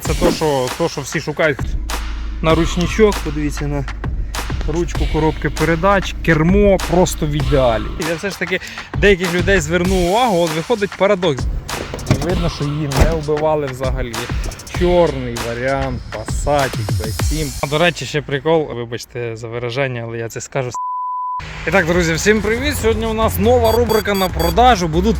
Це то, що, то, що всі шукають на ручничок, подивіться на ручку коробки передач, кермо просто в ідеалі. Я все ж таки деяких людей звернув увагу, от виходить парадокс. Видно, що її не вбивали взагалі. Чорний варіант, Passat B7. А, До речі, ще прикол, вибачте за вираження, але я це скажу. І так, друзі, всім привіт! Сьогодні у нас нова рубрика на продажу. Будуть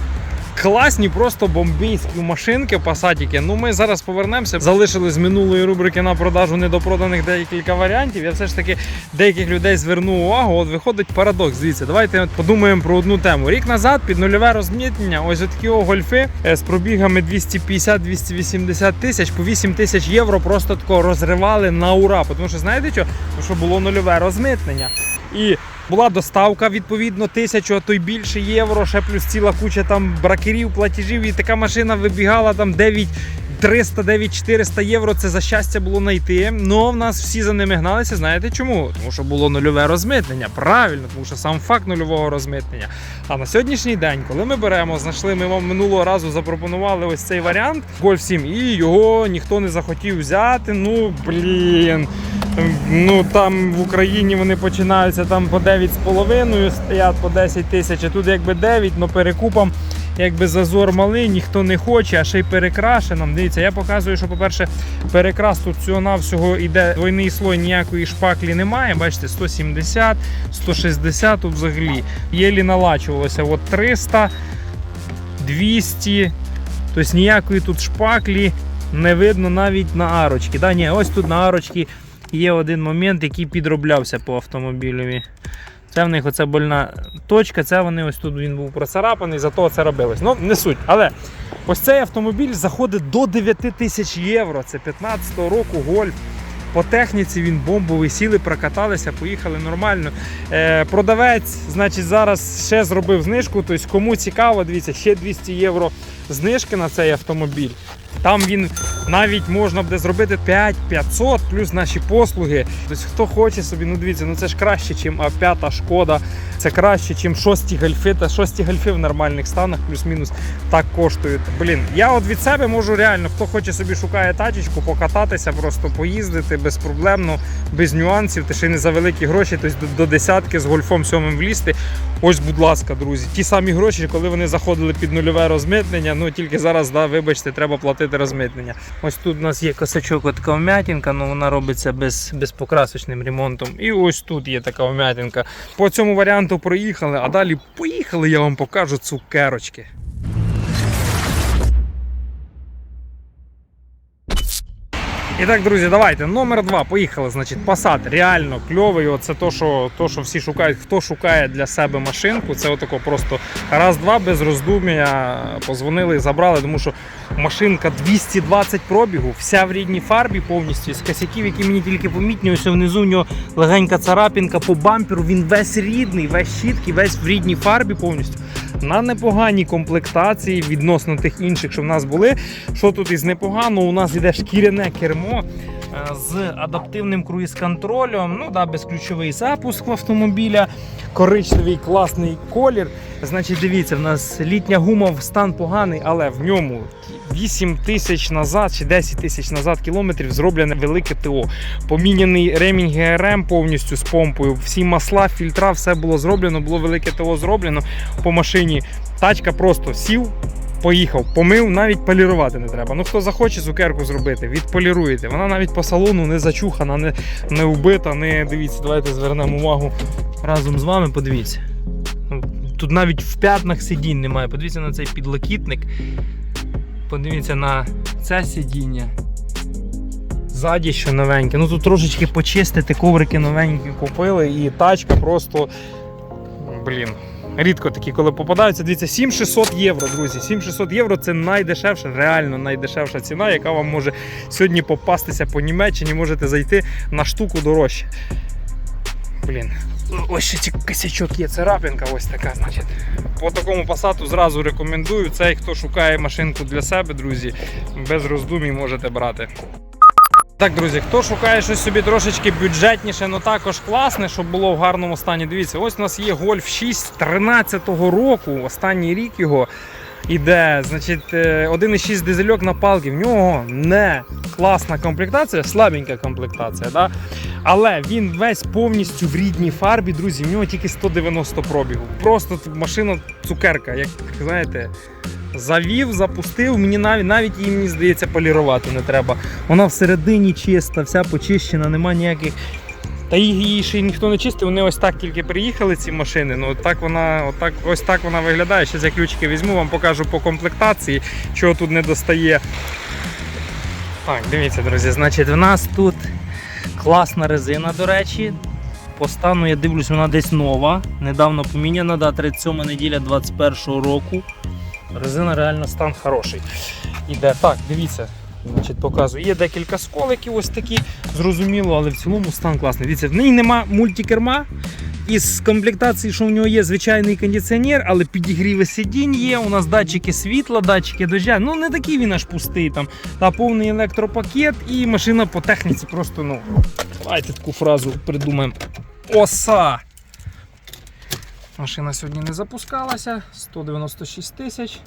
класні, просто бомбійські машинки, пасатіки. Ну ми зараз повернемося. Залишили з минулої рубрики на продажу недопроданих декілька варіантів. Я все ж таки деяких людей звернув увагу. От виходить парадокс. Дивіться, давайте подумаємо про одну тему. Рік назад під нульове розмітнення, ось такі гольфи е, з пробігами 250-280 тисяч по 8 тисяч євро просто тако розривали на ура. Тому що знаєте що? Тому що було нульове розмитнення. І була доставка, відповідно, тисячу, а то й більше євро, ще плюс ціла куча там бракерів, платежів, і така машина вибігала там 9 300, 9 400 євро. Це за щастя було знайти. Ну в нас всі за ними гналися. Знаєте чому? Тому що було нульове розмитнення. Правильно, тому що сам факт нульового розмитнення. А на сьогоднішній день, коли ми беремо, знайшли, ми вам минулого разу запропонували ось цей варіант Golf 7, і його ніхто не захотів взяти. Ну блін. Ну там в Україні вони починаються там по 9,5, стоять по 10 тисяч, а тут якби 9, але перекупом якби зазор малий, ніхто не хоче, а ще й перекрашено. Дивіться, я показую, що, по-перше, перекрас тут всього навсього йде двойний слой, ніякої шпаклі немає. Бачите, 170, 160 тут взагалі. Єлі налачувалося. От 300, 200. Тобто ніякої тут шпаклі не видно навіть на арочки. Да, ні, ось тут на арочки є один момент, який підроблявся по автомобілю. Це в них оця больна точка, це вони ось тут він був процарапаний, зато це робилось. Ну, не суть. Але ось цей автомобіль заходить до 9 тисяч євро. Це 15-го року гольф. По техніці він бомбовий, сіли, прокаталися, поїхали нормально. Е, продавець, значить, зараз ще зробив знижку. Тобто, кому цікаво, дивіться, ще 200 євро знижки на цей автомобіль. Там він навіть можна буде зробити 5-500 плюс наші послуги. Тобто, хто хоче собі, ну дивіться, ну це ж краще, ніж А5 шкода. Це краще, ніж шості гольфи. Та шості гольфи в нормальних станах, плюс-мінус так коштують. Блін, я от від себе можу реально, хто хоче собі шукає тачечку, покататися, просто поїздити безпроблемно, без нюансів, та ще не за великі гроші, тобто до десятки з гольфом сьомим влізти. Ось, будь ласка, друзі, ті самі гроші, коли вони заходили під нульове розмитнення, ну тільки зараз, да, вибачте, треба платити розмитнення. Ось тут у нас є косачок, така вмятінка, ну вона робиться без, без покрасочним ремонтом. І ось тут є така вмятінка. По цьому варіанту проїхали, а далі поїхали, я вам покажу цукерочки. І так, друзі, давайте. Номер два. Поїхали. Значить, Passat реально кльовий. Оце то, що, то, що всі шукають. Хто шукає для себе машинку, це отако просто раз-два без роздум'я позвонили і забрали, тому що машинка 220 пробігу, вся в рідній фарбі повністю з косяків, які мені тільки помітні. Ось внизу у нього легенька царапінка по бамперу. Він весь рідний, весь щіткий, весь в рідній фарбі повністю. На непоганій комплектації відносно тих інших, що в нас були. Що тут із непоганого? У нас іде шкіряне кермо з адаптивним круїз-контролем, ну да, безключовий запуск в автомобіля, коричневий класний колір. Значить, дивіться, в нас літня гума в стан поганий, але в ньому 8 тисяч назад чи 10 тисяч назад кілометрів зроблене велике ТО. Поміняний ремінь ГРМ повністю з помпою. Всі масла, фільтра, все було зроблено, було велике ТО зроблено по машині. Тачка просто сів. Поїхав, помив, навіть полірувати не треба. Ну хто захоче цукерку зробити, відполіруєте. Вона навіть по салону не зачухана, не, не вбита, не дивіться, давайте звернемо увагу разом з вами. Подивіться. Ну, Тут навіть в п'ятнах сидінь немає. Подивіться на цей підлокітник. Подивіться на це сидіння. Ззаді що новеньке. Ну тут трошечки почистити, коврики новенькі купили і тачка просто. Блін. Рідко такі, коли попадаються, дивіться, 7600 євро, друзі. 7600 євро це найдешевша, реально найдешевша ціна, яка вам може сьогодні попастися по Німеччині, можете зайти на штуку дорожче. Блін. Ось ще ці косячок є, царапинка ось така, значить. По такому пасату зразу рекомендую. Цей, хто шукає машинку для себе, друзі, без роздумій можете брати. Так, друзі, хто шукає щось собі трошечки бюджетніше, але також класне, щоб було в гарному стані. Дивіться, ось у нас є Golf 6 13-го року, останній рік його. Іде, значить, е, 1,6 дизельок на палки. В нього не класна комплектація, слабенька комплектація. Да? Але він весь повністю в рідній фарбі, друзі, в нього тільки 190 пробігу. Просто машина цукерка, як знаєте. Завів, запустив, мені навіть навіть її мені здається полірувати не треба. Вона всередині чиста, вся почищена, нема ніяких. Та її, ще ніхто не чистив, вони ось так тільки приїхали, ці машини. Ну так вона, отак, ось так вона виглядає. Зараз я ключики візьму, вам покажу по комплектації, чого тут не достає. Так, дивіться, друзі, значить, в нас тут класна резина, до речі. По стану я дивлюсь, вона десь нова. Недавно поміняна, да, 37 неділя 21 року. Резина реально стан хороший. Іде. Так, дивіться. Значить, показую. Є декілька сколиків, ось такі, зрозуміло, але в цілому стан класний. Дивіться, в неї нема мультикерма. Із комплектації, що в нього є звичайний кондиціонер, але підігріви сидінь є. У нас датчики світла, датчики дождя. Ну не такий він аж пустий там. Та повний електропакет і машина по техніці просто, ну. Давайте таку фразу придумаємо. Оса! Машина сьогодні не запускалася. 196 тисяч.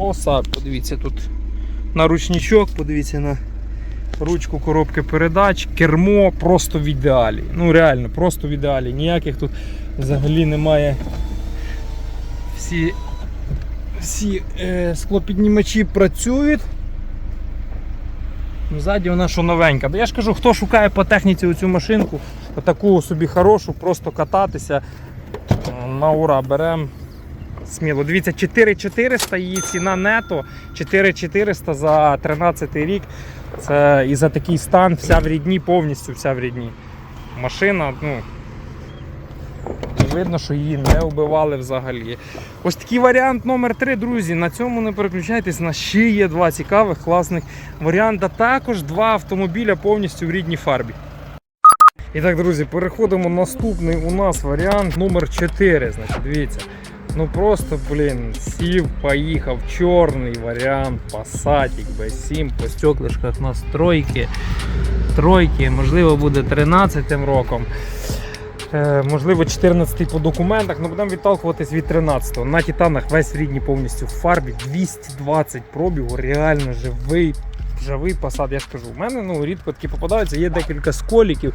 Оса, подивіться тут на ручничок, подивіться на ручку коробки передач, кермо просто в ідеалі. Ну реально, просто в ідеалі. Ніяких тут взагалі немає. Всі, всі е, склопіднімачі працюють. Ну, Ззаді вона що новенька. Я ж кажу, хто шукає по техніці оцю машинку, таку собі хорошу, просто кататися. На ура беремо. Сміло. Дивіться, 4400 її ціна нето, 4400 за 13 рік. Це і за такий стан вся в рідні, повністю вся в рідні. Машина, ну. Видно, що її не вбивали взагалі. Ось такий варіант номер 3 друзі. На цьому не переключайтесь. На ще є два цікавих, класних варіанта. Також два автомобіля повністю в рідній фарбі. І так, друзі, переходимо. Наступний у нас варіант номер 4. Значить, дивіться. Ну просто, блін, сів, поїхав. Чорний варіант, Passatик B7 по стеклишках настройки. Тройки, можливо, буде 13 роком. Е, можливо, 14 по документах, але будемо відталкуватись від 13-го. На титанах весь в рідній повністю в фарбі 220 пробігу, реально живий. Живий посад, я ж кажу, у мене ну, рідко такі попадаються, є декілька сколіків.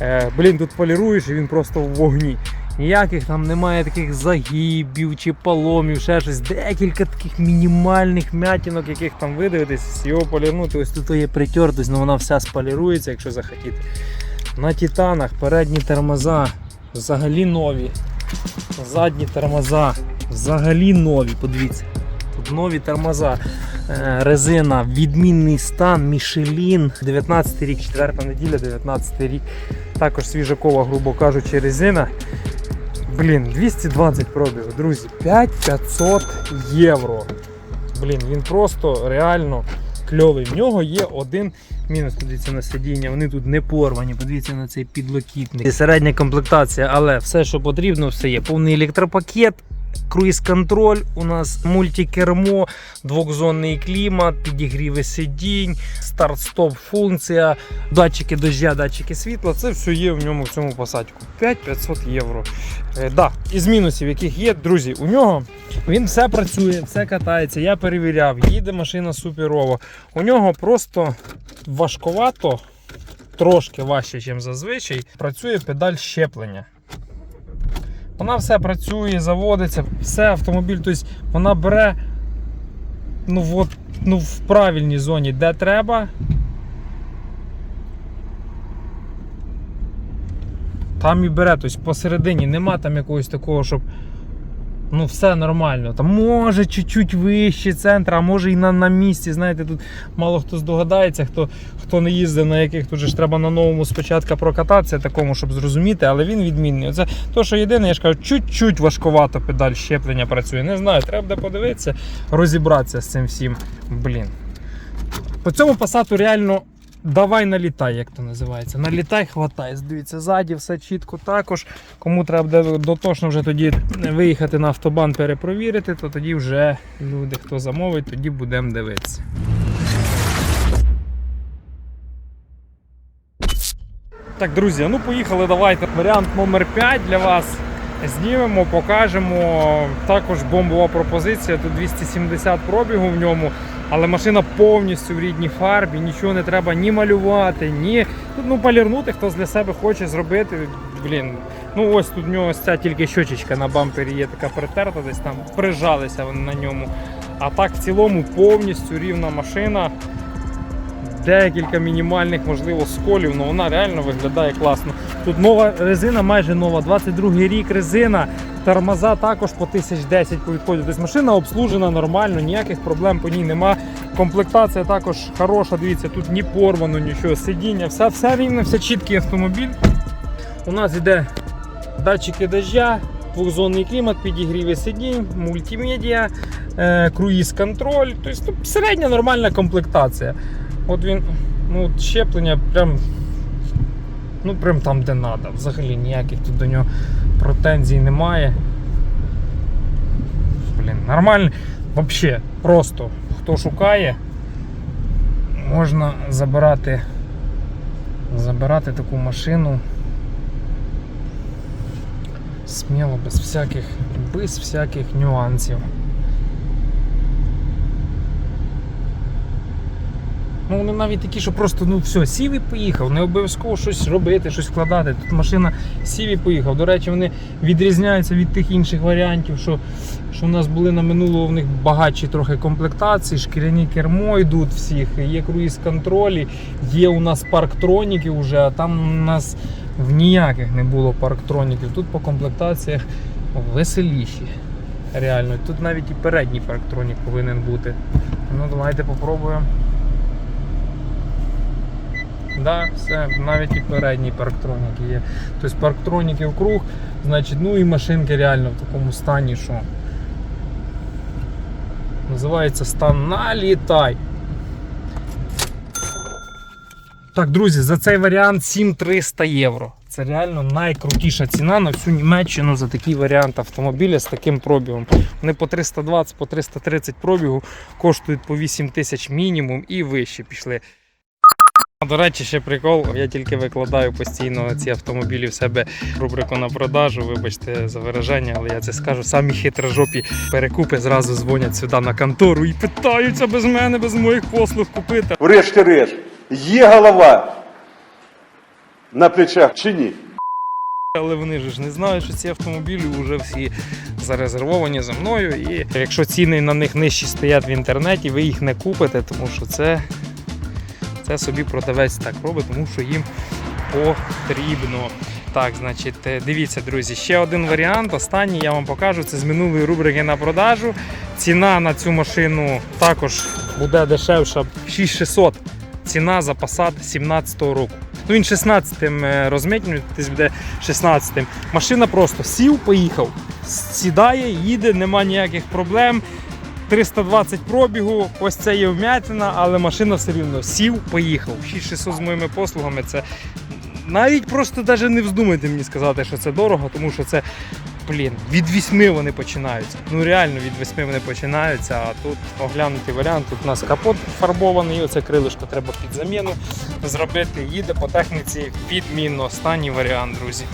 Е, блін, тут поліруєш і він просто в вогні. Ніяких там немає таких загибів чи поломів, ще щось. Декілька таких мінімальних м'ятінок, яких там видивитись, його полірнути. Ось тут є притертость, але вона вся спалірується, якщо захотіти. На титанах передні тормоза взагалі нові. Задні тормоза взагалі нові. Подивіться. Тут нові тормоза. Е, Резина, відмінний стан, Мішелін. 19 рік, 4 неділя, 19 рік. Також свіжакова, грубо кажучи, резина. Блін, 220 пробігу, друзі, 5500 євро. Блін, він просто реально кльовий. В нього є один мінус. Подивіться на сидіння, вони тут не порвані. Подивіться на цей підлокітник. Середня комплектація, але все, що потрібно, все є. Повний електропакет. Круїз-контроль, у нас мультикермо, двохзонний клімат, підігріви сидінь, старт-стоп функція, датчики дождя, датчики світла. Це все є в ньому в цьому посадку. 5500 євро. Е, да, із мінусів, яких є, друзі, у нього він все працює, все катається. Я перевіряв, їде машина суперово. У нього просто важковато, трошки важче, ніж зазвичай. Працює педаль щеплення. Вона все працює, заводиться, все автомобіль, тобто вона бере ну, от, ну, в правильній зоні, де треба. Там і бере, тобто посередині нема там якогось такого, щоб ну все нормально. Там може чуть-чуть вище центр, а може і на, на місці. Знаєте, тут мало хто здогадається, хто, хто не їздив, на яких тут же ж треба на новому спочатку прокататися, такому, щоб зрозуміти, але він відмінний. Це то, що єдине, я ж кажу, чуть-чуть важковато педаль щеплення працює. Не знаю, треба буде подивитися, розібратися з цим всім. Блін. По цьому пасату реально. Давай налітай, як то називається. Налітай, хватай. Дивіться, ззаді все чітко також. Кому треба буде дотошно вже тоді виїхати на автобан перепровірити, то тоді вже люди, хто замовить, тоді будемо дивитися. Так, друзі, ну поїхали. Давайте. Варіант номер 5 для вас. Знімемо, покажемо. Також бомбова пропозиція. Тут 270 пробігу в ньому, але машина повністю в рідній фарбі, нічого не треба ні малювати, ні ну, полірнути, хтось для себе хоче зробити. Блін, ну ось тут в нього ця тільки щочечка на бампері є така притерта, десь там прижалися вони на ньому. А так в цілому повністю рівна машина. Декілька мінімальних, можливо, сколів, але вона реально виглядає класно. Тут нова резина, майже нова, 22 рік резина, тормоза також по 1010 по відході. Тобто машина обслужена нормально, ніяких проблем по ній нема. Комплектація також хороша, дивіться, тут ні порвано, нічого, сидіння, все, все рівно, все чіткий автомобіль. У нас йде датчики дождя, двохзонний клімат, підігріви сидінь, мультимедіа, е, круїз-контроль. Тобто ну, середня нормальна комплектація. От він, ну, щеплення прям, ну, прям там, де треба. Взагалі ніяких тут до нього претензій немає. Блін, нормально. Взагалі, просто хто шукає, можна забирати, забирати таку машину. Сміло, без всяких, без всяких нюансів. Ну, вони навіть такі, що просто ну все, сів і поїхав. Не обов'язково щось робити, щось вкладати. Тут машина сів і поїхав. До речі, вони відрізняються від тих інших варіантів, що, що в нас були на минулого в них багатші трохи комплектації, шкіряні кермо йдуть всіх, є круїз контролі, є у нас парктроніки вже, а там у нас в ніяких не було парктроніків. Тут по комплектаціях веселіші. Реально, тут навіть і передній парктронік повинен бути. Ну, давайте попробуємо. Да, все, навіть і передні парктроніки є. Тобто парктроніки в круг, значить, ну і машинки реально в такому стані, що називається стан налітай. Так, друзі, за цей варіант 7300 євро. Це реально найкрутіша ціна на всю Німеччину за такий варіант автомобіля з таким пробігом. Вони по 320, по 330 пробігу коштують по 8 тисяч мінімум і вище пішли. До речі, ще прикол. Я тільки викладаю постійно ці автомобілі в себе рубрику на продажу. Вибачте за вираження, але я це скажу. Самі хитрожопі перекупи зразу дзвонять сюди на контору і питаються без мене, без моїх послуг купити. Врешті-решт, є голова на плечах чи ні? Але вони ж не знають, що ці автомобілі вже всі зарезервовані за мною. І якщо ціни на них нижчі стоять в інтернеті, ви їх не купите, тому що це, це собі продавець так робить, тому що їм потрібно. Так, значить, е, дивіться, друзі, ще один варіант. Останній я вам покажу. Це з минулої рубрики на продажу. Ціна на цю машину також буде дешевша 6600. Ціна за Passat 17-го року. Ну він 16-м е, десь буде 16-м. Машина просто сів, поїхав, сідає, їде, нема ніяких проблем. 320 пробігу, ось це є вмятина, але машина все рівно сів, поїхав. 6600 з моїми послугами це навіть просто навіть не вздумайте мені сказати, що це дорого, тому що це, блін, від 8 вони починаються. Ну реально від 8 вони починаються, а тут оглянутий варіант. Тут у нас капот фарбований, оце крилишко треба під заміну зробити. Їде по техніці підмінно. Останній варіант, друзі.